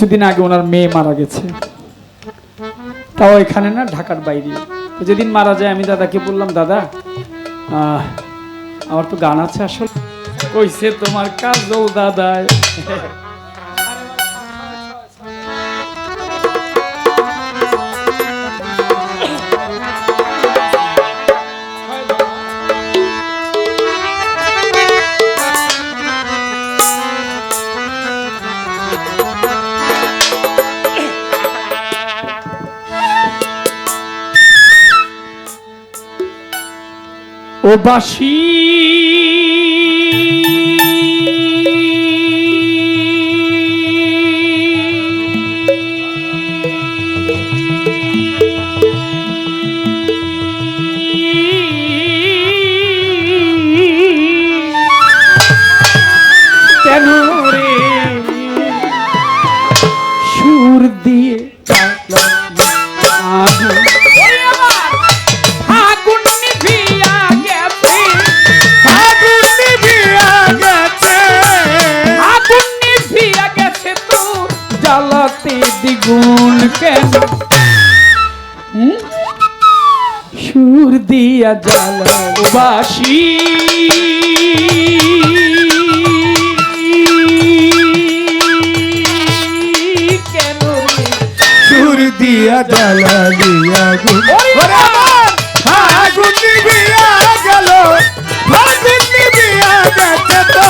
কিছুদিন আগে ওনার মেয়ে মারা গেছে। তাও এখানে না, ঢাকার বাইরে। যেদিন মারা যায়, আমি দাদাকে বললাম, দাদা আমার তো গান আছে আসলে। কইছে, তোমার কাজল দাদায়। ও বাসি কেন? সুর দিয়া জ্বালাবাসি কেন? সুর দিয়া জ্বালালি আগুন ফাগুন নিভিয়া গেল। ফাগুন নিভিয়া গেছে তো।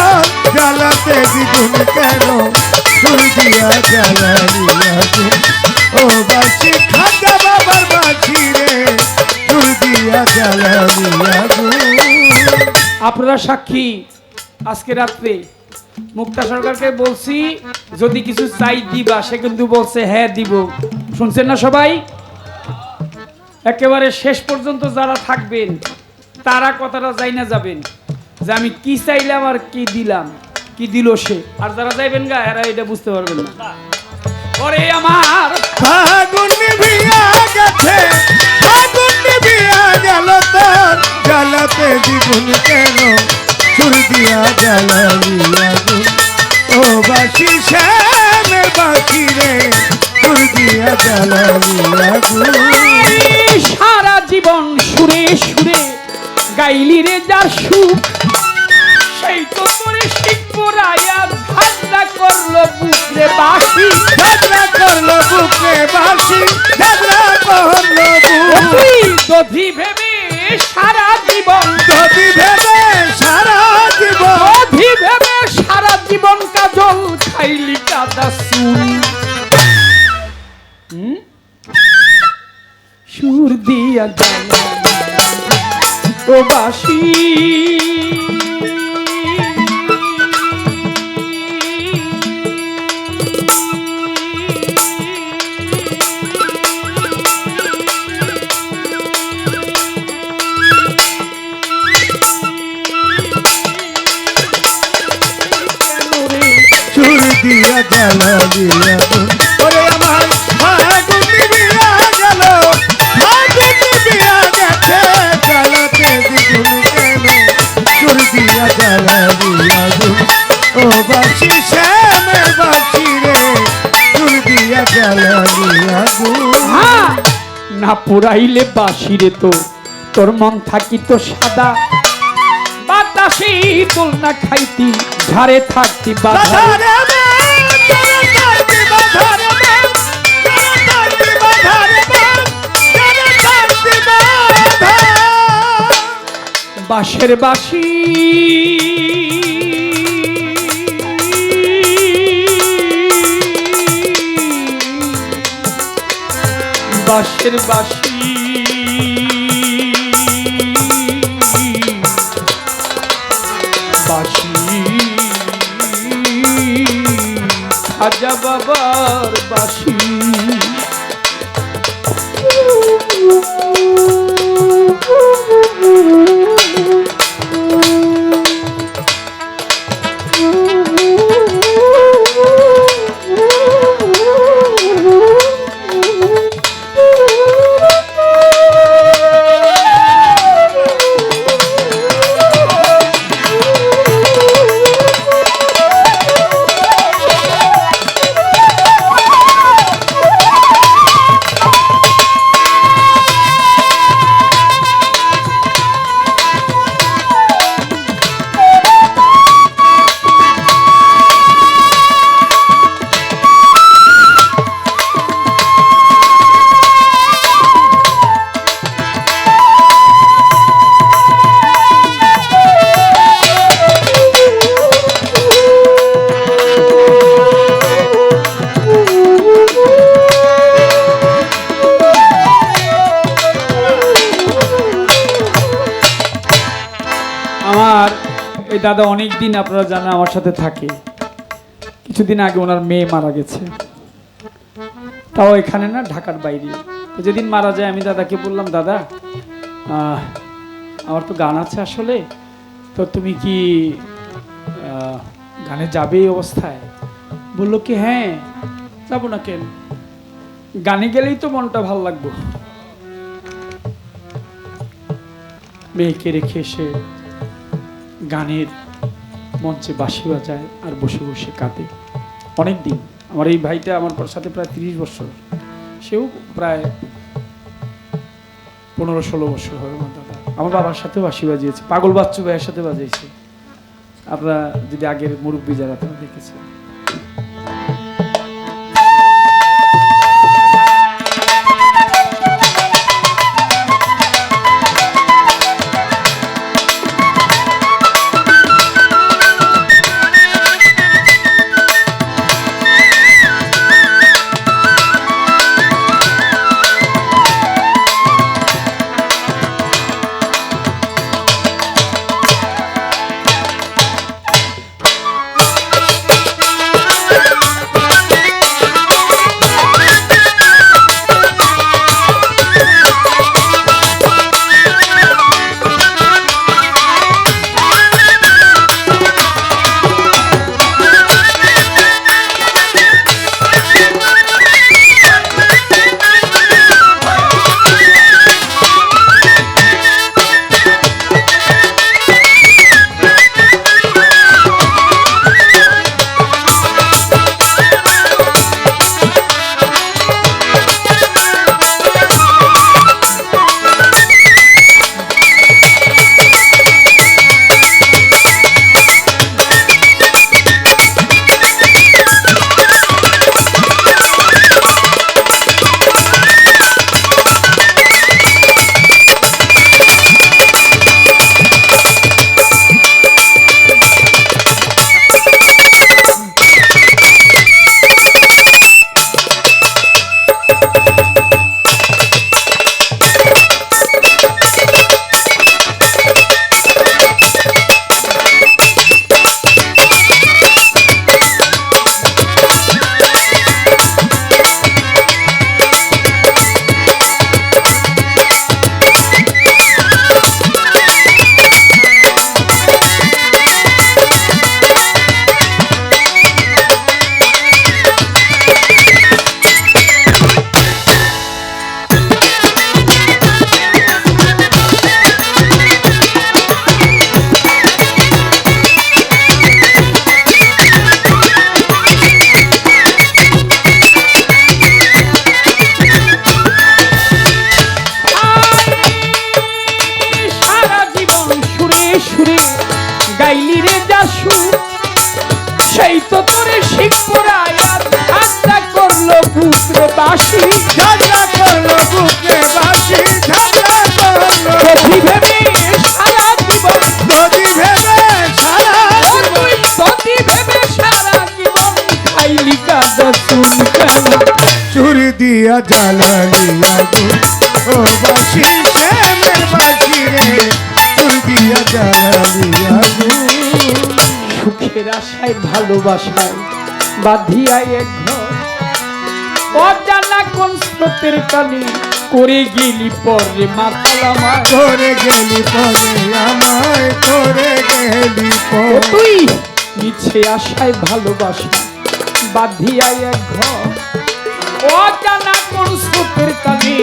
জ্বালাতে দ্বিগুণ কেন? সুর দিয়া জ্বালালি আগুন আপনারা সাক্ষী, আজকে রাত্রে মুক্তা সরকারকে বলছি, যদি কিছু চাই দিবা, সে কিন্তু বলছে হ্যাঁ দিব। শুনছেন না সবাই? একেবারে শেষ পর্যন্ত যারা থাকবেন, তারা কথাটা যাই না যাবেন, যে আমি কি চাইলাম আর কি দিলাম, কি দিল সে। আর যারা যাইবেন গা, এরা এটা বুঝতে পারবেন না। ওরে আমার ফাগুন নিভিয়া বুকে বাসি করল বুক তুই দধি ভেবে সারা জীবন যদি ভেবে সারা জীবন। দধি ভেবে সারা জীবন কাজল খাইলি কাদা সুন সুর দিয়া জ্বালা ও বাসি দিয়া জ্বালালি আগুন ওরে আমার ফাগুন নিভিয়া গেল ফাগুন নিভিয়া গেছে জ্বালাতে দ্বিগুণ কেন সুর দিয়া জ্বালালি আগুন ও বাসি শ্যামের বাসি রে সুর দিয়া জ্বালালি আগুন না পুরাইলে বাসিরে তো তোর মন থাকিত সাদা। বাতাসে তোল না খাইতি ঝাড়ে থাকতি বাধা। বাঁশের বাসি বাঁশের বাসি বাসি খাজা বাবার বাসি দাদা অনেক দিন আপনারা জানেন আমার সাথে থাকে। কিছুদিন আগে ওনার মেয়ে মারা গেছে। তাও এখানে না, ঢাকার বাইরে। যেদিন মারা যায়, আমি দাদাকে বললাম, দাদা আমার তো গান আছে আসলে। তো তুমি কি গানে যাবে এই অবস্থায়? বলল কি হ্যাঁ যাব না কেন? গানে গেলেই তো মনটা ভালো লাগবে। মেয়েকে রেখে এসে গানের মঞ্চে বাঁশি বাজায় আর বসে বসে কাঁদে। অনেক দিন। আমার এই ভাইটা আমার সাথে প্রায় তিরিশ বছর। সেও প্রায় পনেরো ষোলো বছর হবে আমার দাদা। আমার বাবার সাথেও বাঁশি বাজিয়েছে। পাগল বাচ্চু ভাইয়ের সাথে বাজিয়েছে আপনারা যদি আগের মুরব্বী যারা তারা দেখেছেন। সুরে গাইলি রে যা সুর সেই তো তোরে শিখপুরায় ঠান্ডা করল পুত্র বাসি ঝগড়া করল বুকে বাসি করল ভেবে সারা জীবন। নদী ভেবে সারা তুই ভেবে সারা জীবন খাইলি কাজা কেন চুরি দিয়া জ্বালালি আগুন। ও বাসি শ্যামের বাসি রে। দিয়া জ্বালালি আগুন সুখের আশায় ভালোবাসায় বাঁধিয়া এক ঘর। অজানা কোন স্রোতের কানে করে গেলি পরে মাতাল আমার করে গেলি পরে আমায় করে গেলি পরে। তুই মিছে আশায় ভালোবাসা বাঁধিয়া এক ঘর। অজানা কোন স্রোতের কানে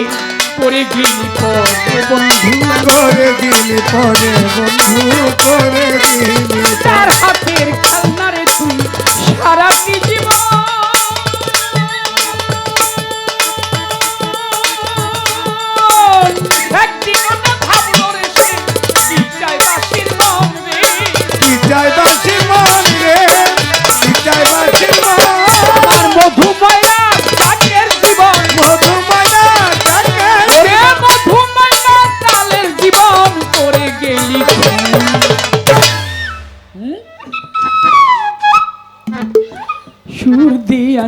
করে গেলি পরে বন্ধু। করে গেলি পরে বন্ধু করে গেলি তার হাতের খেলনারে তুই সারা জীবন। সুর দিয়া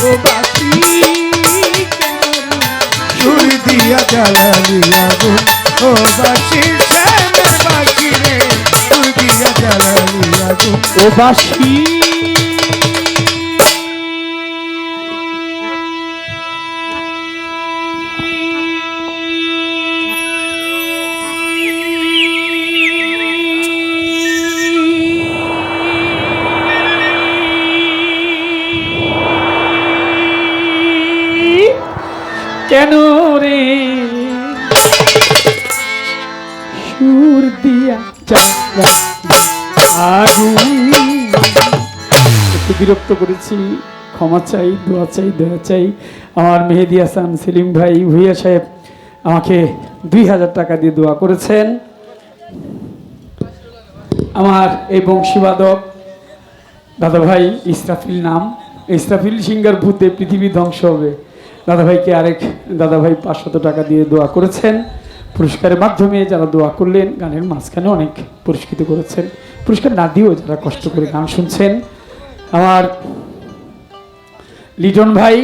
ও বাসি সুর দিয়া জ্বালালি আগুন ও বাসি শ্যামের বাসি রে সুর দিয়া জ্বালালি আগুন ও বাসি কেন রে? সুর দিয়া চাকা আগুন। একটু বিরক্ত করেছি। ক্ষমা চাই, দোয়া চাই, দয়া চাই। আমার মেহেদি হাসান সেলিম ভাই, ভুইয়া সাহেব আমাকে দুই হাজার টাকা দিয়ে দোয়া করেছেন। আমার এই বংশীবাদক দাদা ভাই ইসরাফিল নাম। ইসরাফিল সিঙ্গার ভূতে পৃথিবী ধ্বংস হবে। দাদা ভাইকে আরেক দাদা ভাই পাঁচশত টাকা দিয়ে দোয়া করেছেন। পুরস্কারের মাধ্যমে যারা দোয়া করলেন, গানের মাঝখানে অনেক পুরস্কৃত করেছেন। পুরস্কার না দিয়েও যারা কষ্ট করে গান শুনছেন, আমার লিটন ভাই,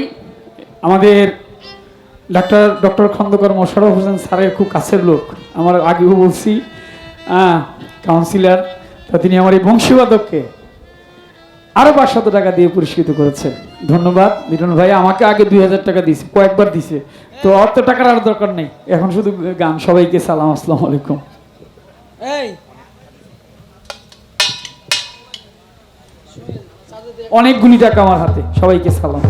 আমাদের ডাক্তার, ডক্টর খন্দকার মোশারফ হোসেন স্যারের খুব কাছের লোক। আমার আগেও বলছি কাউন্সিলর তা তিনি আমার এই বংশীবাদককে আরও পাঁচশত টাকা দিয়ে পুরস্কৃত করেছেন। ধন্যবাদ মিটন ভাই। আমাকে আগে দুই হাজার টাকা দিয়েছে কয়েকবার দিছে তো অত টাকার আর দরকার নেই। এখন শুধু গান সবাইকে সালাম আসসালাম আলাইকুম। এই। অনেকগুলি টাকা আমার হাতে সবাইকে সালাম।